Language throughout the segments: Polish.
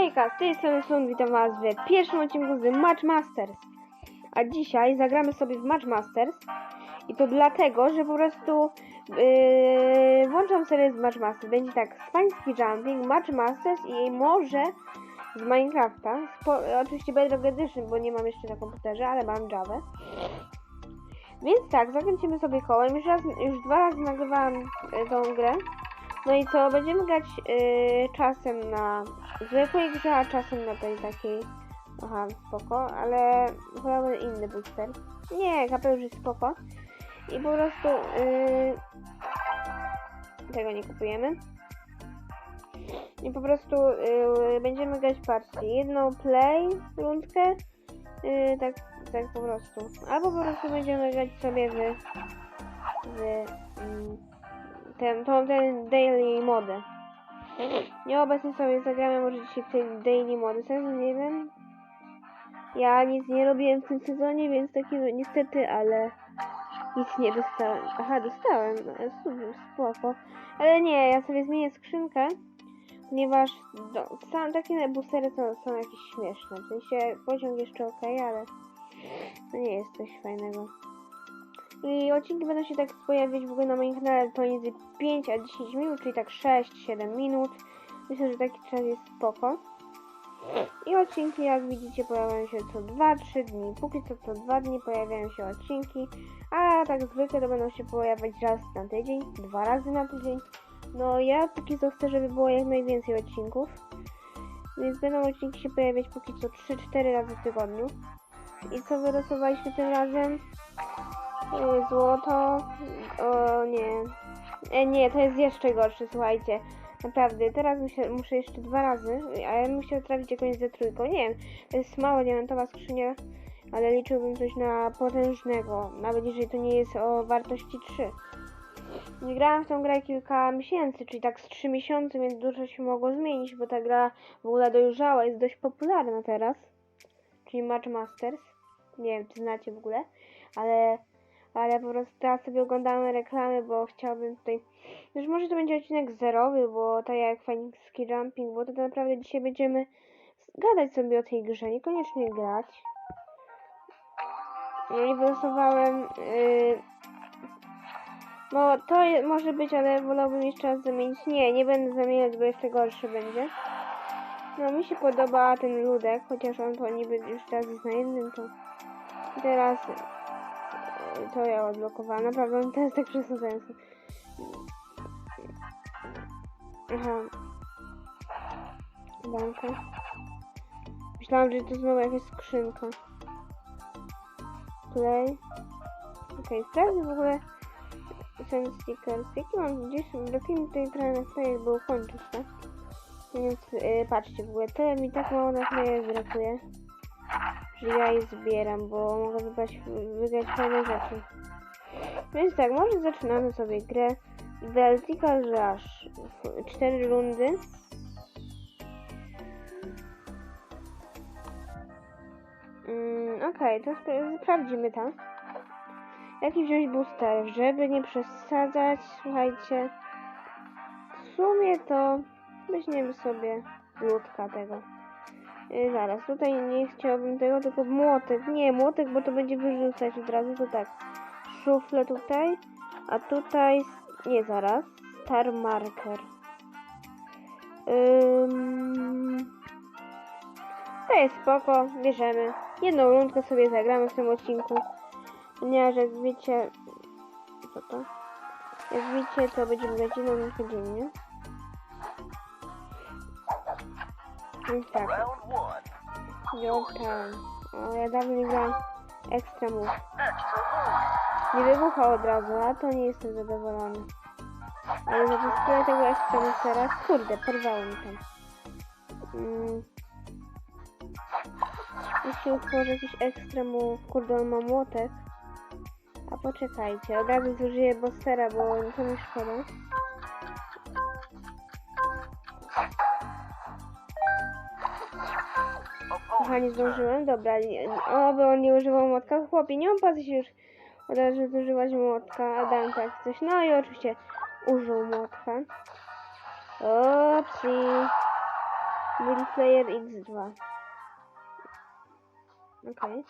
Hejka, z tej strony Sun, witam was w pierwszym odcinku z Match Masters. A dzisiaj zagramy sobie w Match Masters i to dlatego, że po prostu yy, włączam serię z Match Masters. Będzie tak, Spański Jumping, Match Masters i może z Minecrafta. Spo, oczywiście Bedrock Edition, bo nie mam jeszcze na komputerze, ale mam Java. Więc tak, zakręcimy sobie kołem. Już, raz, już dwa razy nagrywałam y, tą grę. No i co, będziemy grać y, czasem na zwykłej grze, a czasem na tej takiej. Aha, spoko, ale chyba inny booster. Nie, kapelusz jest spoko. I po prostu y, tego nie kupujemy. I po prostu y, będziemy grać patrzcie, jedną play rundkę, y, tak, tak po prostu. Albo po prostu będziemy grać sobie w, w mm, ten, tą, ten daily mody. Obecnie sobie zagramy może dzisiaj w tej daily mody. Sezon 1. Ja nic nie robiłem w tym sezonie, więc takiego niestety, ale nic nie dostałem. Aha, dostałem. No, super, spoko. Ale nie, ja sobie zmienię skrzynkę, ponieważ do, sam, takie boostery są, są jakieś śmieszne. W sensie pociąg jeszcze ok, ale to nie jest coś fajnego. I odcinki będą się tak pojawiać w ogóle na moim kanale pomiędzy 5 a 10 minut, czyli tak 6-7 minut. Myślę, że taki czas jest spoko. I odcinki, jak widzicie, pojawiają się co 2-3 dni. Póki co co 2 dni pojawiają się odcinki, a tak zwykle to będą się pojawiać raz na tydzień, dwa razy na tydzień. No ja póki co chcę, żeby było jak najwięcej odcinków. Więc będą odcinki się pojawiać póki co 3-4 razy w tygodniu. I co wylosowaliśmy tym razem? Złoto. O nie. E, nie, to jest jeszcze gorsze, słuchajcie. Naprawdę, teraz muszę, muszę jeszcze dwa razy, a ja bym trafić jakąś ze trójką. Nie wiem, to jest mała diamentowa skrzynia, ale liczyłbym coś na potężnego, nawet jeżeli to nie jest o wartości 3. Nie grałam w tą grę kilka miesięcy, czyli tak z 3 miesiące, więc dużo się mogło zmienić, bo ta gra w ogóle dojrzała, jest dość popularna teraz. Czyli Match Masters. Nie wiem, czy znacie w ogóle, ale ale po prostu teraz sobie oglądamy reklamy, bo chciałbym tutaj... Już może to będzie odcinek zerowy, bo tak jak Phoenixki Jumping, bo to naprawdę dzisiaj będziemy gadać sobie o tej grze, niekoniecznie grać. No i wylosowałem... Yy... No to może być, ale wolałbym jeszcze raz zamienić. Nie, nie będę zamieniać, bo jeszcze gorszy będzie. No mi się podoba ten ludek, chociaż on to niby już teraz jest na jednym, to... Teraz to ja odblokowałam. Naprawdę, teraz tak przesadzający. Aha. Banka. Myślałam, że to znowu jakaś skrzynka. Play. Okej, okay, sprawdzę w ogóle ten stickers. Jaki mam gdzieś, do kim tutaj trochę na play był kończyć, tak? Więc yy, patrzcie, w ogóle tyle mi tak mało na play brakuje że ja je zbieram, bo mogę wybrać, wygrać fajne rzeczy. Więc tak, może zaczynamy sobie grę Vertical Rush. 4 rundy. Mm, Okej, okay, to sp sprawdzimy tam. Jaki wziąć booster, żeby nie przesadzać, słuchajcie. W sumie to weźmiemy sobie ludka tego. Yy, zaraz, tutaj nie chciałbym tego, tylko młotek. Nie, młotek, bo to będzie wyrzucać od razu, to tak. Szuflę tutaj, a tutaj, nie zaraz, star marker. Ym... To jest spoko, bierzemy. Jedną rundkę sobie zagramy w tym odcinku. Ponieważ jak wiecie... Co to? Jak wiecie, to będziemy grać jedną rundkę dziennie. Więc tak. O, ja dawno nie grałam ekstra move. Nie wybuchał od razu, a to nie jestem zadowolony. Ale zapiskuję tego ekstra move teraz. Kurde, porwało mi tam. Mm. Jeśli jakiś ekstra move, kurde, on ma młotek. A poczekajcie, od razu zużyję bossera, bo to mi szkoda. Aha, nie zdążyłem. Dobra, nie, o, bo on nie używał młotka. Chłopie, nie opłaca się już od razu zużywać młotka, a dałem tak coś. No i oczywiście użył młotka. Opsi. Multiplayer X2. Okej.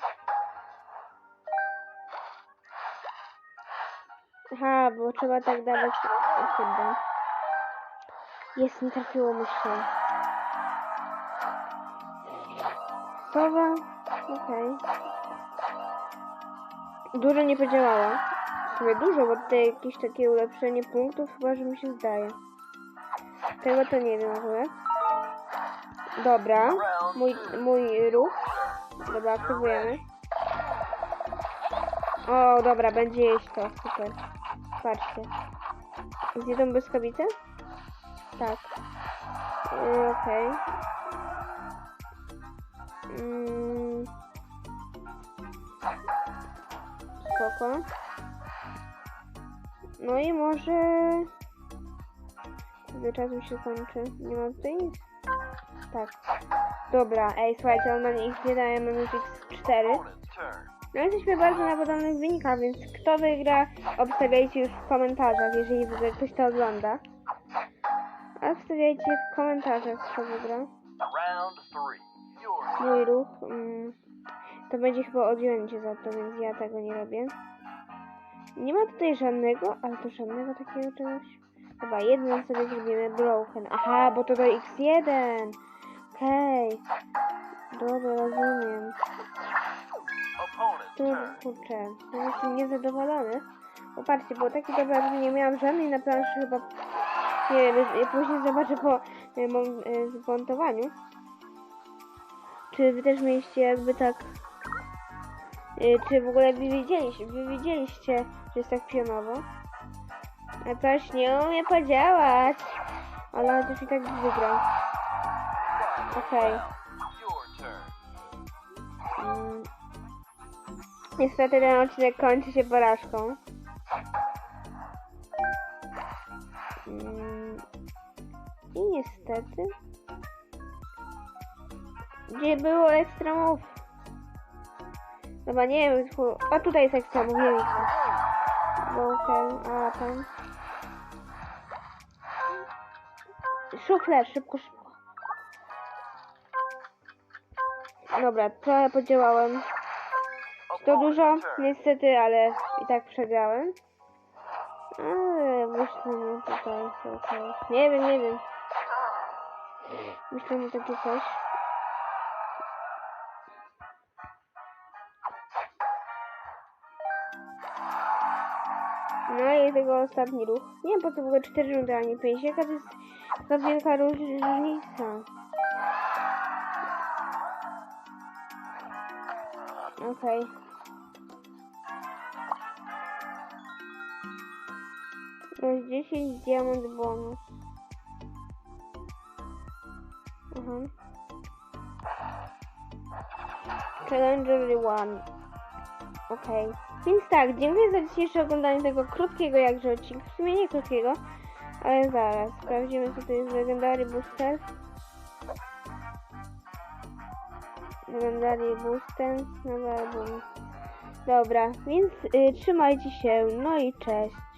Aha, bo trzeba tak dawać. Jest, nie trafiło mu się. Sowa. Okej. Dużo nie podziałała. W sumie dużo, bo tutaj jakieś takie ulepszenie punktów chyba, że mi się zdaje. Tego to nie wiem ogóle. Dobra. Mój, mój ruch. Dobra, aktywujemy. O, dobra, będzie jeść to. Super. Patrzcie. Zjedzą błyskawicę? Tak. Yy, Okej. Mm. Spoko. No i może... Kiedy czas mi się kończy? Nie ma tutaj nic? Tak. Dobra, ej, słuchajcie, on ma ich nie daje Manutix 4. Opponent's turn. No jesteśmy bardzo na podobnych wynikach, więc kto wygra, obstawiajcie już w komentarzach, jeżeli w ogóle ktoś to ogląda. A wstawiajcie w komentarzach, kto wygra. Mój ruch. Mm, to będzie chyba odjącie za to, więc ja tego nie robię. Nie ma tutaj żadnego, ale to żadnego takiego czegoś. Chyba jeden sobie zrobimy broken. Aha, bo to do x1. Okej. Dobra, rozumiem. Tu, kurczę, ja jestem niezadowolony. Popatrzcie, bo taki dobry nie miałam żadnej na planszy chyba, nie wiem, ja później zobaczę po e, mon- e, zmontowaniu. Czy wy też mieliście jakby tak, czy w ogóle wy widzieliście, wy widzieliście, że jest tak pionowo? A coś nie umie podziałać, ale też i tak wygrał. Okej. Turn. Mm. Niestety ten odcinek kończy się porażką. Mm. I niestety. Gdzie było ekstremów? Chyba nie wiem, a tutaj jest ekstremów, nie wiem. Okej, a tam. Szufler, szybko, szybko. Dobra, trochę podziałałem. To dużo, niestety, ale i tak przegrałem. Ale myślę, że tutaj są coś. Nie wiem, nie wiem. Myślę, że takie coś. No i tego ostatni ruch. Nie wiem po co w ogóle 4 rundy, a nie 5. Jaka to jest taka wielka róż- różnica. Okej. Masz 10 diamont bonus. Aha. Challenger one. Okej. Więc tak, dziękuję za dzisiejsze oglądanie tego krótkiego jakże odcinka. W sumie nie krótkiego, ale zaraz. Sprawdzimy co to jest Legendary Booster. Legendary Booster. Nowy album. Dobra, więc y, trzymajcie się, no i cześć.